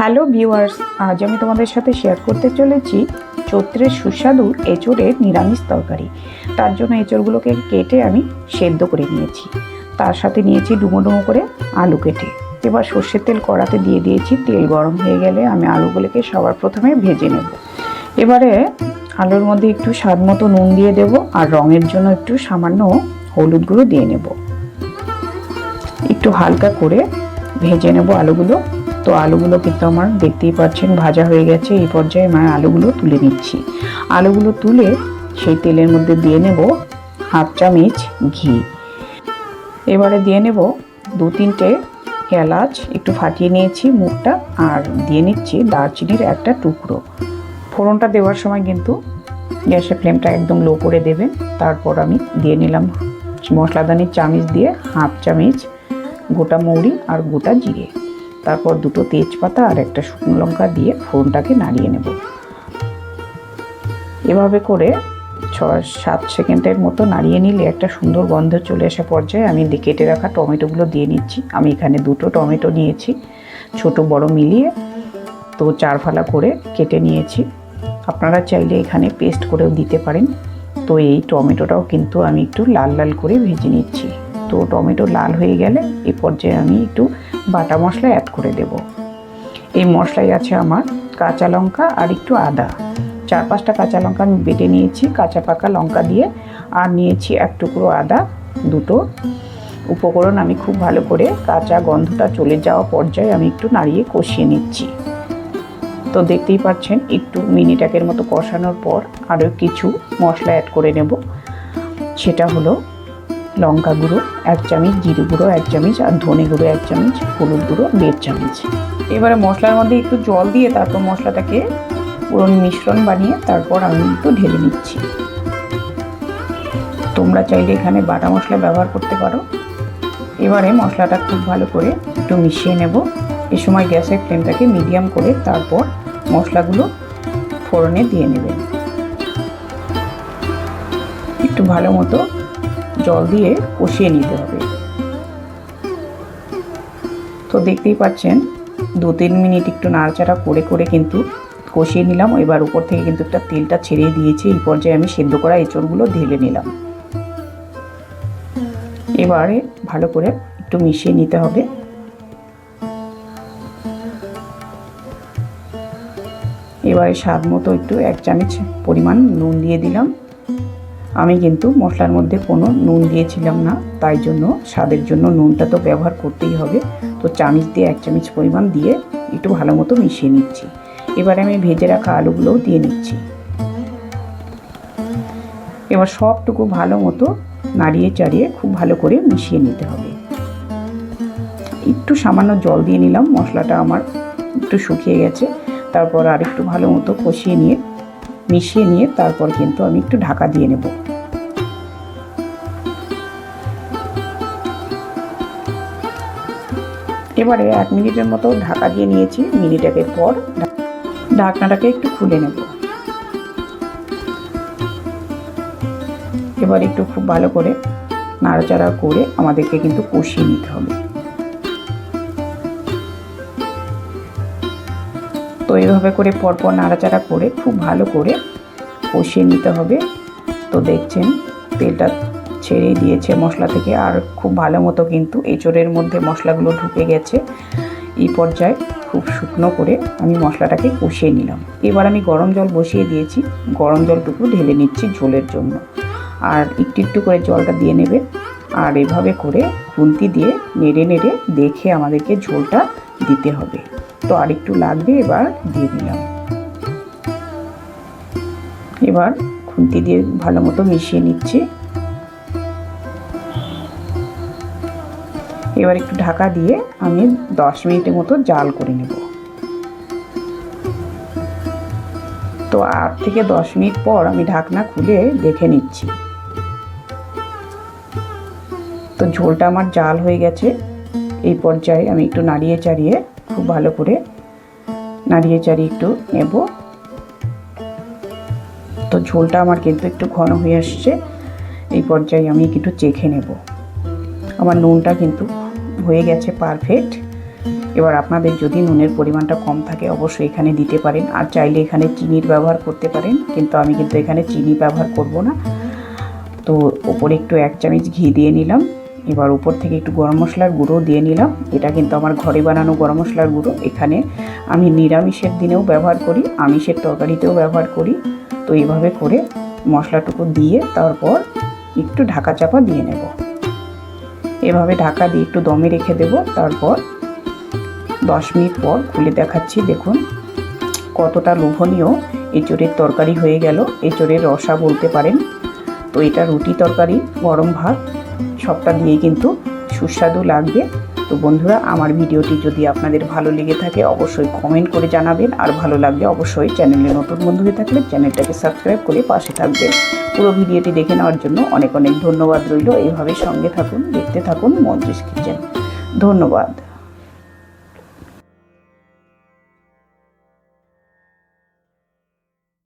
Hello viewers আজ আমি তোমাদের সাথে শেয়ার করতে চলেছি চৈত্রের সুস্বাদু এঁচড়ের নিরামিষ তরকারি। তার জন্য এঁচড়গুলোকে কেটে আমি সেদ্ধ করে নিয়েছি। তার সাথে নিয়েছি ডুমো ডুমো করে আলু কেটে। এবার সর্ষের তেল কড়াতে দিয়ে দিয়েছি। তেল গরম হয়ে গেলে আমি আলুগুলোকে সবার প্রথমে ভেজে নেব। এবারে আলুর মধ্যে একটু স্বাদ মতো নুন দিয়ে দেব আর রঙের জন্য একটু সামান্য হলুদ গুঁড়ো দিয়ে নেব। একটু হালকা করে ভেজে নেব আলুগুলো। তো আলুগুলো কিন্তু আমার দেখতেই পাচ্ছেন ভাজা হয়ে গেছে। এই পর্যায়ে আমি আলুগুলো তুলে নিচ্ছি। আলুগুলো তুলে সেই তেলের মধ্যে দিয়ে নেব হাফ চামচ ঘি। এবারে দিয়ে নেব দু তিনটে এলাচ। একটু ফাটিয়ে নিয়েছি মুখটা আর দিয়ে নিচ্ছি দারচিনির একটা টুকরো। ফোড়নটা দেওয়ার সময় কিন্তু গ্যাসের ফ্লেমটা একদম লো করে দেবেন। তারপর আমি দিয়ে নিলাম মশলাদানির চামচ দিয়ে হাফ চামচ গোটা মৌরি আর গোটা জিরে। তারপর দুটো তেজপাতা আর একটা শুকনো লঙ্কা দিয়ে ফোড়নটাকে নাড়িয়ে নেব। এভাবে করে ছ সাত সেকেন্ডের মতো নাড়িয়ে নিলে একটা সুন্দর গন্ধ চলে আসা পর্যায়ে আমি কেটে রাখা টমেটোগুলো দিয়ে নিচ্ছি। আমি এখানে দুটো টমেটো নিয়েছি, ছোট বড় মিলিয়ে তো চার ফালা করে কেটে নিয়েছি। আপনারা চাইলে এখানে পেস্ট করেও দিতে পারেন। তো এই টমেটোটাও কিন্তু আমি একটু লাল লাল করে ভেজে নিচ্ছি। তো টমেটো লাল হয়ে গেলে এই পর্যায়ে আমি একটু বাটা মশলা অ্যাড করে দেব। এই মশলায় আছে আমার কাঁচা লঙ্কা আর একটু আদা। চার পাঁচটা কাঁচা লঙ্কা আমি বেটে নিয়েছি, কাঁচা পাকা লঙ্কা দিয়ে। আর নিয়েছি এক টুকরো আদা, দুটো। উপকরণ আমি খুব ভালো করে কাঁচা গন্ধটা চলে যাওয়া পর্যায়ে আমি একটু নাড়িয়ে কষিয়ে নিচ্ছি। তো দেখতেই পাচ্ছেন, একটু মিনিট একের মতো কষানোর পর আরও কিছু মশলা অ্যাড করে নেব। সেটা হলো লঙ্কা গুঁড়ো, এক চামচ জিরে গুঁড়ো, এক চামচ, আর ধনে গুঁড়ো, এক চামচ, হলুদ গুঁড়ো, দেড় চামচ। এবারে মশলার মধ্যে একটু জল দিয়ে তারপর মশলাটাকে পুরো মিশ্রণ বানিয়ে তারপর আমি একটু ঢেলে নিচ্ছি। তোমরা চাইলে এখানে বাটা মশলা ব্যবহার করতে পারো। এবারে মশলাটা খুব ভালো করে একটু মিশিয়ে নেব। এ সময় গ্যাসের ফ্লেমটাকে মিডিয়াম করে তারপর মশলাগুলো ফোড়নে দিয়ে নেবেন একটু ভালো মতো জল দিয়ে কষিয়ে নিতে হবে। তো দেখতেই পাচ্ছেন দু তিন মিনিট একটু নাড়াচাড়া করে করে কিন্তু কষিয়ে নিলাম। এবার উপর থেকে কিন্তু একটা তেলটা ছেড়ে দিয়েছি। এই পর্যায়ে আমি সেদ্ধ করা এঁচড়গুলো ঢেলে নিলাম। এবারে ভালো করে একটু মিশিয়ে নিতে হবে। এবারে স্বাদ মতো একটু এক চামচ পরিমাণ নুন দিয়ে দিলাম। আমি কিন্তু মশলার মধ্যে কোনো নুন দিয়েছিলাম না, তাই জন্য স্বাদের জন্য নুনটা তো ব্যবহার করতেই হবে। তো চামচ দিয়ে এক চামচ পরিমাণ দিয়ে একটু ভালো মতো মিশিয়ে নিচ্ছি। এবারে আমি ভেজে রাখা আলুগুলোও দিয়ে নিচ্ছি। এবার সবটুকু ভালো মতো নাড়িয়ে চাড়িয়ে খুব ভালো করে মিশিয়ে নিতে হবে। একটু সামান্য জল দিয়ে নিলাম, মশলাটা আমার একটু শুকিয়ে গেছে। তারপর আর একটু ভালো মতো কষিয়ে নিয়ে মিশিয়ে নিয়ে তারপর কিন্তু আমি একটু ঢাকা দিয়ে নেব। এবারে এক মিনিটের মতো ঢাকা দিয়ে নিয়েছি মিনিট একের পর ঢাকনাটাকে একটু খুলে নেব। এবার একটু খুব ভালো করে নাড়াচাড়া করে আমাদেরকে কিন্তু কষিয়ে নিতে হবে। তো এইভাবে করে পরপর নাড়াচাড়া করে খুব ভালো করে কষিয়ে নিতে হবে। তো দেখছেন, তেলটা ছেড়ে দিয়েছে মশলা থেকে। আর খুব ভালো মতো কিন্তু এঁচড়ের মধ্যে মশলাগুলো ঢুকে গেছে। এই পর্যায়ে খুব শুকনো করে আমি মশলাটাকে কষিয়ে নিলাম। এবার আমি গরম জল বসিয়ে দিয়েছি। গরম জলটুকু ঢেলে নিচ্ছি ঝোলের জন্য। আর একটু একটু করে জলটা দিয়ে নেবে। আর এভাবে করে খুন্তি দিয়ে নেড়ে নেড়ে দেখে আমাদেরকে ঝোলটা দিতে হবে। তো আর একটু লাগবে, এবার দিয়ে দিলাম। এবার খুন্তি দিয়ে ভালো মতো মিশিয়ে নিচ্ছি। এবার একটু ঢাকা দিয়ে আমি দশ মিনিটের মতো জাল করে নেব। তো আট থেকে দশ মিনিট পর আমি ঢাকনা খুলে দেখে নিচ্ছি। তো ঝোলটা আমার জাল হয়ে গেছে। এই পর্যায়ে আমি একটু নাড়িয়ে চাড়িয়ে খুব ভালো করে নাড়িয়ে চাড়িয়ে একটু নেব। তো ঝোলটা আমার কিন্তু একটু ঘন হয়ে আসছে, এই পর্যায়ে আমি একটু চেখে নেব। আমার নুনটা কিন্তু হয়ে গেছে পারফেক্ট এবার আপনাদের যদি নুনের পরিমাণটা কম থাকে অবশ্যই এখানে দিতে পারেন, আর চাইলে এখানে চিনির ব্যবহার করতে পারেন, কিন্তু আমি কিন্তু এখানে চিনি ব্যবহার করব না। তো ওপরে একটু এক চামচ ঘি দিয়ে নিলাম। এবার উপর থেকে একটু গরম মশলার গুঁড়ো দিয়ে নিলাম। এটা কিন্তু আমার ঘরে বানানো গরম মশলার গুঁড়ো। এখানে আমি নিরামিষের দিনেও ব্যবহার করি, আমিষের তরকারিতেও ব্যবহার করি। তো এইভাবে করে মশলাটুকু দিয়ে তারপর একটু ঢাকা চাপা দিয়ে নেব। এভাবে ঢাকা দিয়ে একটু দমে রেখে দেব। তারপর দশ মিনিট পর খুলে দেখাচ্ছি, দেখুন। কতটা লোভনীয় এঁচড়ের তরকারি হয়ে গেল। এঁচড়ের রসা বলতে পারেন। তো এটা রুটি তরকারি, গরম ভাত। সবটা দিয়েই কিন্তু সুস্বাদু লাগবে। তো বন্ধুরা, আমার ভিডিওটি যদি আপনাদের ভালো লেগে থাকে, অবশ্যই কমেন্ট করে জানাবেন। আর ভালো লাগলে অবশ্যই চ্যানেলে নতুন বন্ধু হয়ে থাকলে চ্যানেলটাকে সাবস্ক্রাইব করে পাশে থাকবেন। পুরো ভিডিওটি দেখে নেওয়ার জন্য অনেক অনেক ধন্যবাদ রইল। এইভাবে সঙ্গে থাকুন, দেখতে থাকুন মঞ্জুস কিচেন। ধন্যবাদ।